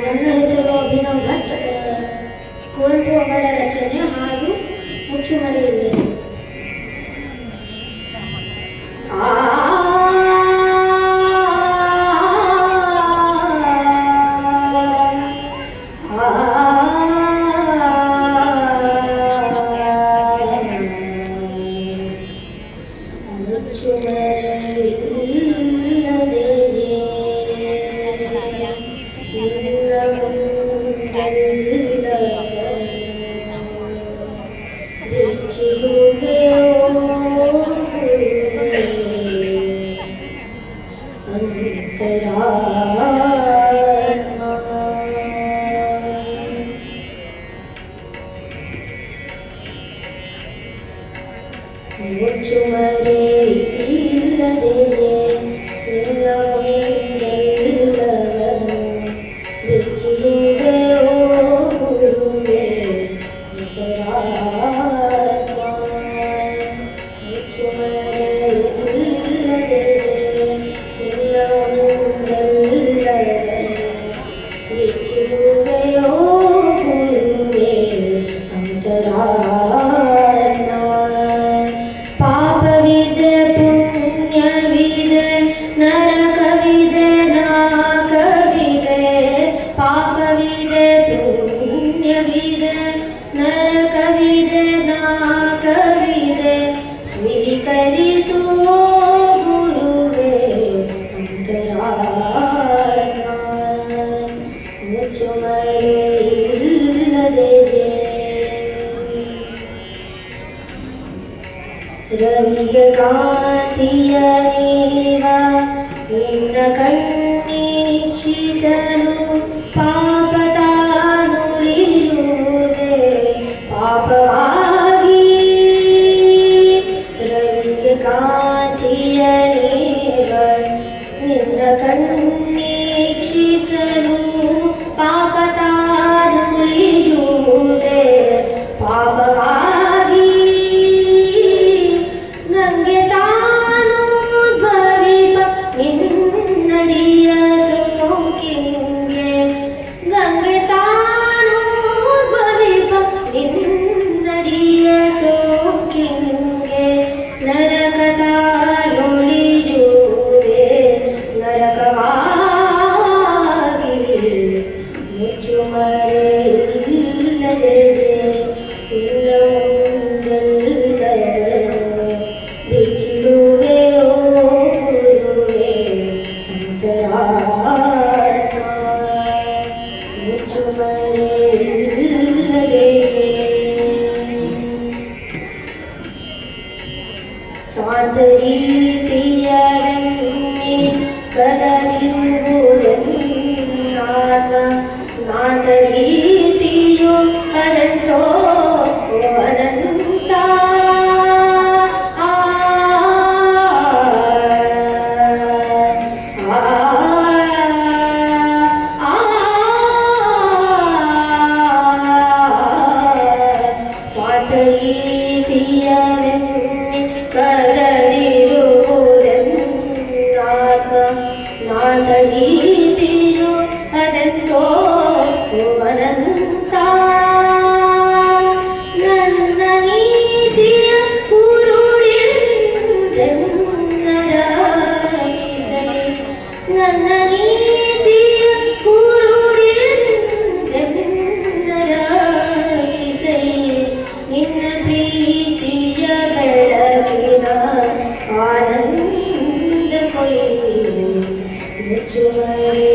ನನ್ನ ಹೆಸರು ಅಭಿನವ್ ಭಟ್ ಕುವೆಂಪು ಅವರ ರಚನೆ ಹಾಗೂ ಮುಚ್ಚುಮರೆಯಲ್ಲಿ Would you murder? ಅಂತರಿಸು ಗುರುವೆ ಅಂತರಾತ್ಮ ಮುಚ್ಚುಮರೆ ಇಲ್ಲದೆ ರವಿಗೆ ಕಾಂತಿಯ ನೀವ ನಿನ್ನ ಕಣ್ಣ ನೀರರ್ ನಿನ್ನ ಕಣ್ಣೀಕ್ಷಿಸಲು ಪಾಪ ತಾನುಳಿಯುವುದೇ ಪಾಪವಾಗಿ ಗಂಗೆ ತಾನು ಬರಿಪ ನಿನ್ನಡಿಯ ಸೋಕಿಂಗೆ Somebody Thank you. to my